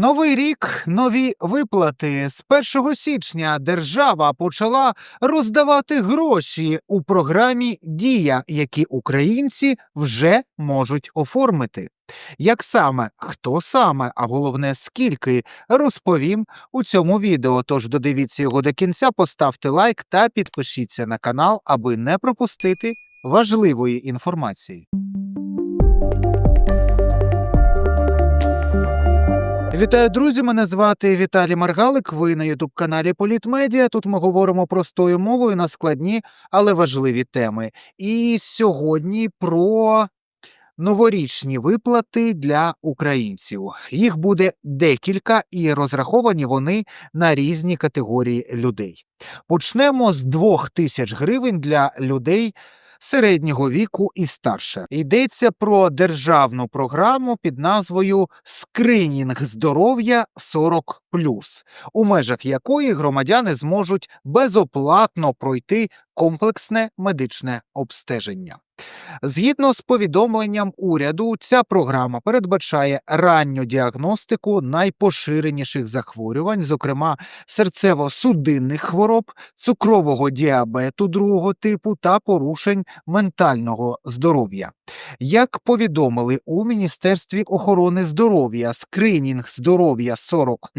Новий рік, нові виплати. З 1 січня держава почала роздавати гроші у програмі Дія, які українці вже можуть оформити. Як саме, хто саме, а головне скільки, розповім у цьому відео. Тож додивіться його до кінця, поставте лайк та підпишіться на канал, аби не пропустити важливої інформації. Вітаю, друзі! Мене звати Віталій Маргалик. Ви на ютуб каналі Політмедіа. Тут ми говоримо простою мовою на складні, але важливі теми. І сьогодні про новорічні виплати для українців. Їх буде декілька, і розраховані вони на різні категорії людей. Почнемо з двох тисяч гривень для людей. Середнього віку і старше йдеться про державну програму під назвою Скринінг здоров'я 40 у межах якої громадяни зможуть безоплатно пройти комплексне медичне обстеження. Згідно з повідомленням уряду, ця програма передбачає ранню діагностику найпоширеніших захворювань, зокрема серцево-судинних хвороб, цукрового діабету другого типу та порушень ментального здоров'я. Як повідомили у Міністерстві охорони здоров'я, скринінг здоров'я 40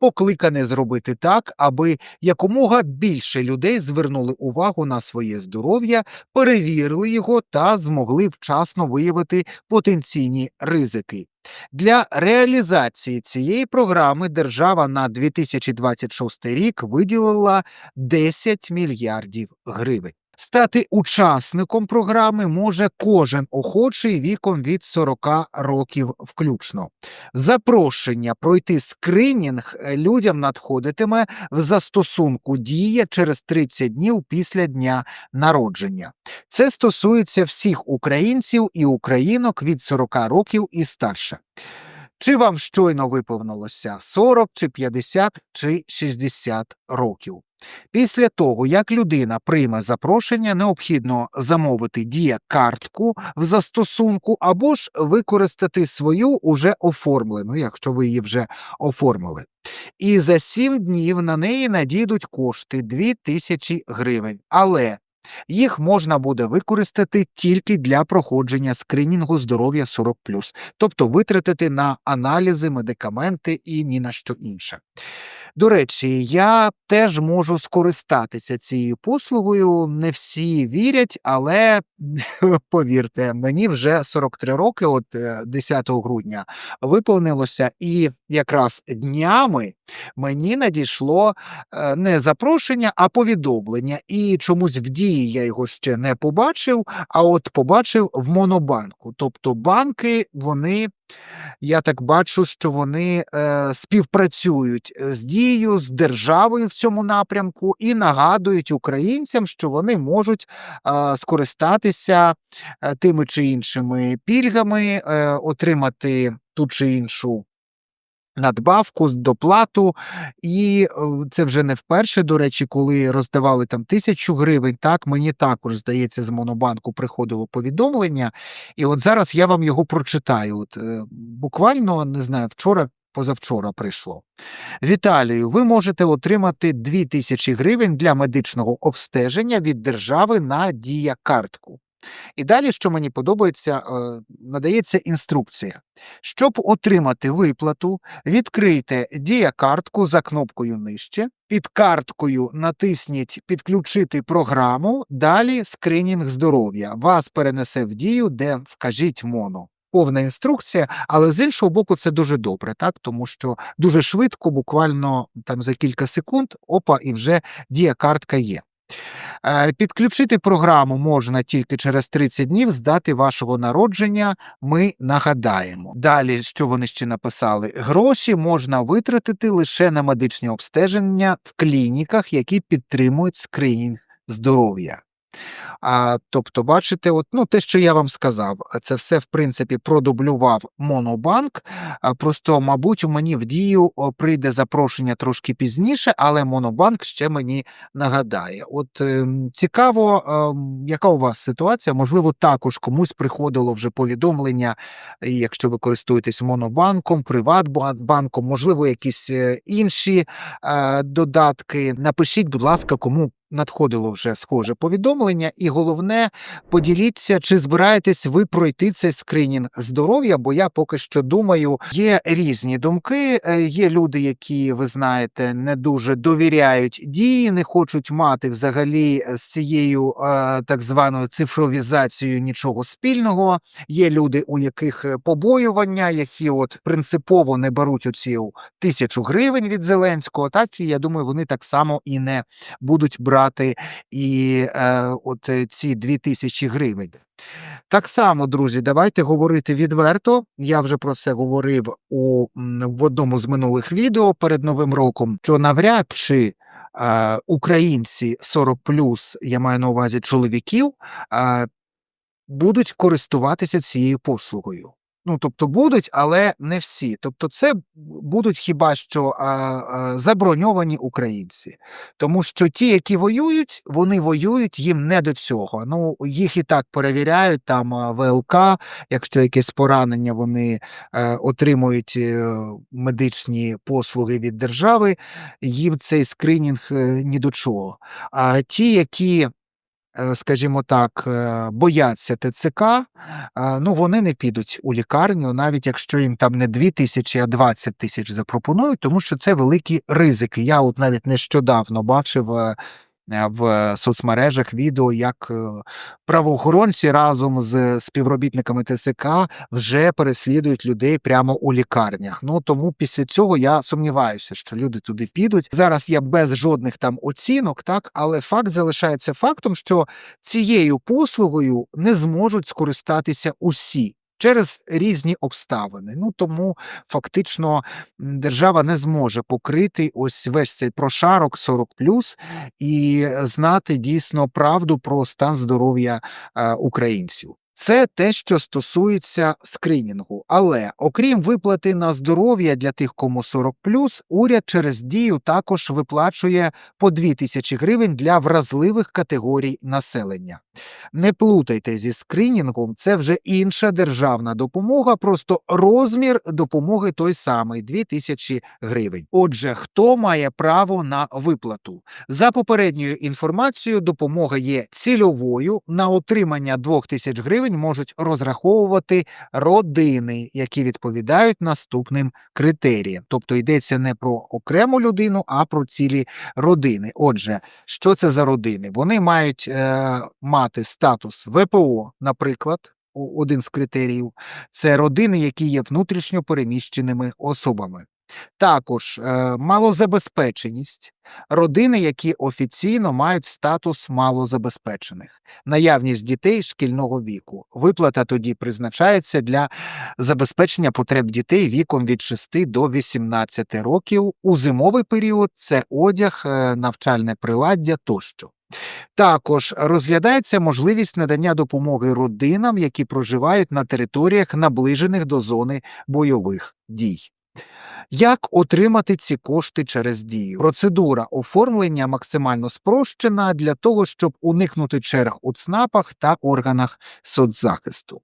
покликане зробити так, аби якомога більше людей звернули увагу на своє здоров'я, перевірили його та змогли вчасно виявити потенційні ризики. Для реалізації цієї програми держава на 2026 рік виділила 10 мільярдів гривень. Стати учасником програми може кожен охочий віком від 40 років включно. Запрошення пройти скринінг людям надходитиме в застосунку дія через 30 днів після дня народження. Це стосується всіх українців і українок від 40 років і старше. Чи вам щойно виповнилося 40, чи 50, чи 60 років? Після того, як людина прийме запрошення, необхідно замовити дія-картку в застосунку або ж використати свою уже оформлену, якщо ви її вже оформили. І за 7 днів на неї надійдуть кошти 2000 гривень. Але їх можна буде використати тільки для проходження скринінгу здоров'я 40+, тобто витратити на аналізи, медикаменти і ні на що інше. До речі, я теж можу скористатися цією послугою. Не всі вірять, але повірте, мені вже 43 роки, от 10 е, грудня, виповнилося, і якраз днями мені надійшло е, не запрошення, а повідомлення. І чомусь в дії я його ще не побачив, а от побачив в Монобанку. Тобто банки, вони, я так бачу, що вони е, співпрацюють з дією, з державою в цьому напрямку і нагадують українцям, що вони можуть е, скористатися е, тими чи іншими пільгами, е, отримати ту чи іншу надбавку, доплату, і це вже не вперше, до речі, коли роздавали там тисячу гривень. Так мені також здається, з Монобанку приходило повідомлення, і от зараз я вам його прочитаю. От е, буквально не знаю, вчора. Позавчора прийшло. Віталію, ви можете отримати 2000 гривень для медичного обстеження від держави на дія картку. І далі, що мені подобається, е, надається інструкція. Щоб отримати виплату, відкрийте дія-картку за кнопкою нижче. Під карткою натисніть Підключити програму, далі скринінг здоров'я. Вас перенесе в дію, де вкажіть моно. Повна інструкція, але з іншого боку, це дуже добре, так тому що дуже швидко, буквально там за кілька секунд, опа, і вже дія-картка є. Е, підключити програму можна тільки через 30 днів з дати вашого народження. Ми нагадаємо. Далі, що вони ще написали, гроші можна витратити лише на медичні обстеження в клініках, які підтримують скринінг здоров'я. А, тобто, бачите, от, ну, те, що я вам сказав, це все, в принципі, продублював Монобанк. А, просто, мабуть, у мені в дію прийде запрошення трошки пізніше, але Монобанк ще мені нагадає. От ем, цікаво, ем, яка у вас ситуація? Можливо, також комусь приходило вже повідомлення, якщо ви користуєтесь Монобанком, Приватбанком, можливо, якісь е, інші е, додатки. Напишіть, будь ласка, кому надходило вже схоже повідомлення, і головне, поділіться, чи збираєтесь ви пройти цей скринінг здоров'я, бо я поки що думаю, є різні думки. е, Є люди, які, ви знаєте, не дуже довіряють дії, не хочуть мати взагалі з цією е, так званою цифровізацією нічого спільного. Є люди, у яких побоювання, які от принципово не беруть оці тисячу гривень від Зеленського. Так і я думаю, вони так само і не будуть брати і е, от е, ці дві тисячі гривень. Так само, друзі, давайте говорити відверто. Я вже про це говорив у в одному з минулих відео перед новим роком. Що навряд чи е, українці 40 я маю на увазі чоловіків, е, будуть користуватися цією послугою. Ну, тобто будуть, але не всі. Тобто, це будуть хіба що а, а, заброньовані українці, тому що ті, які воюють, вони воюють їм не до цього. Ну їх і так перевіряють там ВЛК, якщо якесь поранення, вони е, отримують е, медичні послуги від держави. Їм цей скринінг е, ні до чого. А ті, які скажімо так, е, бояться ТЦК, е, ну вони не підуть у лікарню, навіть якщо їм там не 2 тисячі, а 20 тисяч запропонують, тому що це великі ризики. Я от навіть нещодавно бачив. Е, В соцмережах відео, як е, правоохоронці разом з співробітниками ТСК вже переслідують людей прямо у лікарнях. Ну тому після цього я сумніваюся, що люди туди підуть. Зараз я без жодних там оцінок, так але факт залишається фактом, що цією послугою не зможуть скористатися усі. Через різні обставини. Ну тому фактично держава не зможе покрити ось весь цей прошарок 40 і знати дійсно правду про стан здоров'я е, українців. Це те, що стосується скринінгу. Але окрім виплати на здоров'я для тих, кому 40 уряд через дію також виплачує по 2 тисячі гривень для вразливих категорій населення. Не плутайте зі скринінгом, це вже інша державна допомога, просто розмір допомоги той самий 2 тисячі гривень. Отже, хто має право на виплату? За попередньою інформацією, допомога є цільовою. На отримання 2 тисяч гривень можуть розраховувати родини, які відповідають наступним критеріям. Тобто йдеться не про окрему людину, а про цілі родини. Отже, що це за родини? Вони мають е, мати статус ВПО, наприклад. Один з критеріїв це родини, які є внутрішньо переміщеними особами. Також е, малозабезпеченість, родини, які офіційно мають статус малозабезпечених, наявність дітей шкільного віку. Виплата тоді призначається для забезпечення потреб дітей віком від 6 до 18 років. У зимовий період це одяг, е, навчальне приладдя тощо. Також розглядається можливість надання допомоги родинам, які проживають на територіях, наближених до зони бойових дій. Як отримати ці кошти через дію? Процедура оформлення максимально спрощена для того, щоб уникнути черг у ЦНАПах та органах соцзахисту.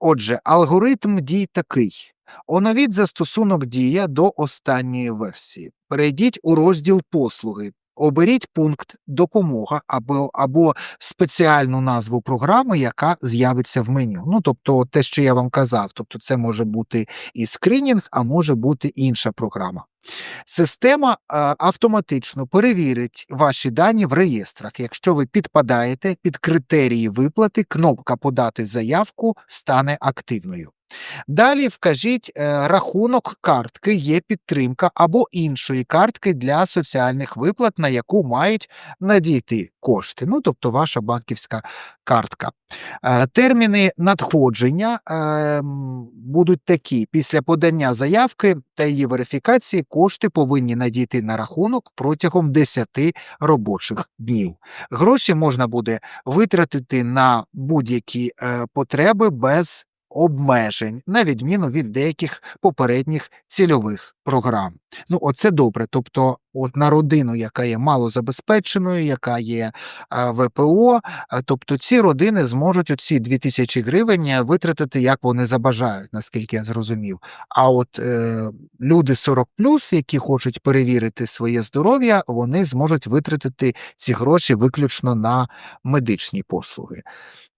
Отже, алгоритм дій такий. Оновіть застосунок Дія до останньої версії. Перейдіть у розділ послуги. Оберіть пункт Допомога або, або спеціальну назву програми, яка з'явиться в меню. Ну, тобто, те, що я вам казав, тобто це може бути і скринінг, а може бути інша програма. Система е, автоматично перевірить ваші дані в реєстрах. Якщо ви підпадаєте під критерії виплати, кнопка Подати заявку стане активною. Далі вкажіть е, рахунок картки, є підтримка або іншої картки для соціальних виплат, на яку мають надійти кошти. Ну, тобто ваша банківська картка. Е, Терміни надходження е, будуть такі: після подання заявки та її верифікації кошти повинні надійти на рахунок протягом 10 робочих днів. Гроші можна буде витратити на будь-які потреби без обмежень, на відміну від деяких попередніх цільових програм. Ну, оце добре. Тобто, от на родину, яка є малозабезпеченою, яка є ВПО, тобто ці родини зможуть оці 2000 гривень е, витратити, як вони забажають, наскільки я зрозумів. А от е, люди 40 які хочуть перевірити своє здоров'я, вони зможуть витратити ці гроші виключно на медичні послуги.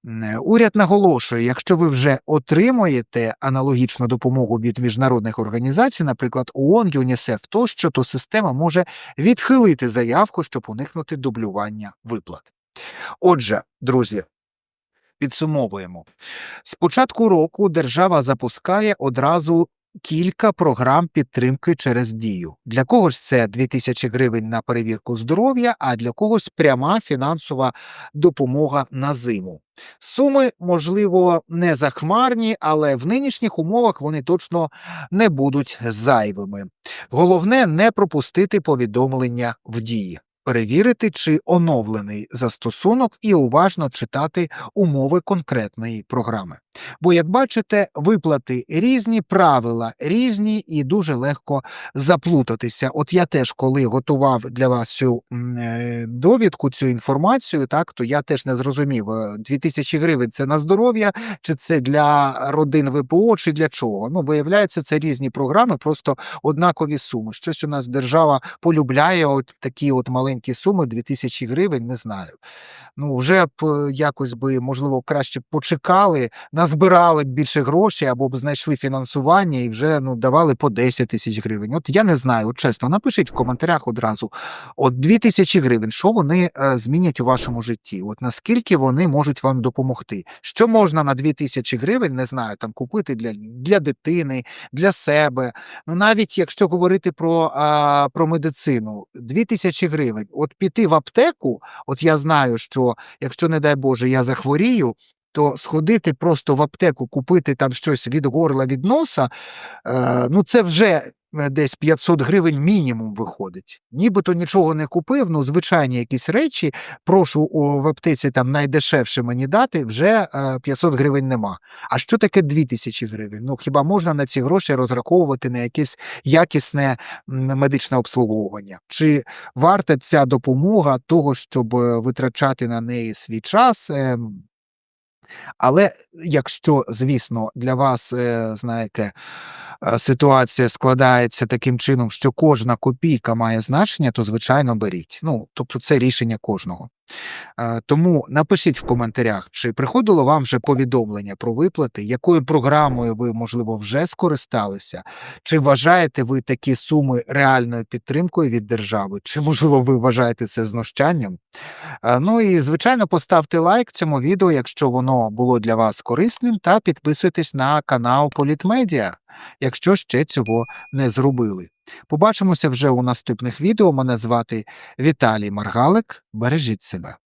Е, Уряд наголошує, якщо ви вже отримуєте аналогічну допомогу від міжнародних організацій, наприклад, ООН, ЮНІСЕФ тощо, то система може відхилити заявку, щоб уникнути дублювання виплат. Отже, друзі, підсумовуємо. З початку року держава запускає одразу кілька програм підтримки через дію. Для когось це 2000 гривень на перевірку здоров'я, а для когось пряма фінансова допомога на зиму. Суми, можливо, не захмарні, але в нинішніх умовах вони точно не будуть зайвими. Головне не пропустити повідомлення в дії. Перевірити, чи оновлений застосунок, і уважно читати умови конкретної програми. Бо, як бачите, виплати різні, правила різні і дуже легко заплутатися. От я теж, коли готував для вас цю е, довідку, цю інформацію, так то я теж не зрозумів, е, 2000 гривень це на здоров'я, чи це для родин ВПО, чи для чого. Ну, виявляється, це різні програми, просто однакові суми. Щось у нас держава полюбляє, от такі от маленькі суми, 2000 гривень, не знаю. Ну, вже б е, якось би, можливо, краще почекали, назбирали б більше грошей або б знайшли фінансування і вже ну, давали по 10 тисяч гривень. От я не знаю, от чесно, напишіть в коментарях одразу. От 2 тисячі гривень, що вони е, змінять у вашому житті? От наскільки вони можуть вам допомогти? Що можна на 2 тисячі гривень, не знаю, там купити для, для дитини, для себе? Ну, навіть якщо говорити про, а, про медицину, 2 тисячі гривень, от піти в аптеку, от я знаю, що якщо, не дай Боже, я захворію, то сходити просто в аптеку, купити там щось від горла, від носа, е, ну це вже е, десь 500 гривень мінімум виходить. Нібито нічого не купив, ну звичайні якісь речі, прошу в аптеці там найдешевше мені дати, вже е, 500 гривень нема. А що таке 2000 гривень? Ну хіба можна на ці гроші розраховувати на якесь якісне медичне обслуговування? Чи варта ця допомога того, щоб е, витрачати на неї свій час? Але якщо, звісно, для вас, е, знаєте, ситуація складається таким чином, що кожна копійка має значення, то звичайно беріть. Ну, тобто це рішення кожного. Е, Тому напишіть в коментарях, чи приходило вам вже повідомлення про виплати, якою програмою ви, можливо, вже скористалися, чи вважаєте ви такі суми реальною підтримкою від держави, чи, можливо, ви вважаєте це знущанням? Е, Ну і, звичайно, поставте лайк цьому відео, якщо воно було для вас корисним, та підписуйтесь на канал Політмедіа, якщо ще цього не зробили. Побачимося вже у наступних відео. Мене звати Віталій Маргалик. Бережіть себе.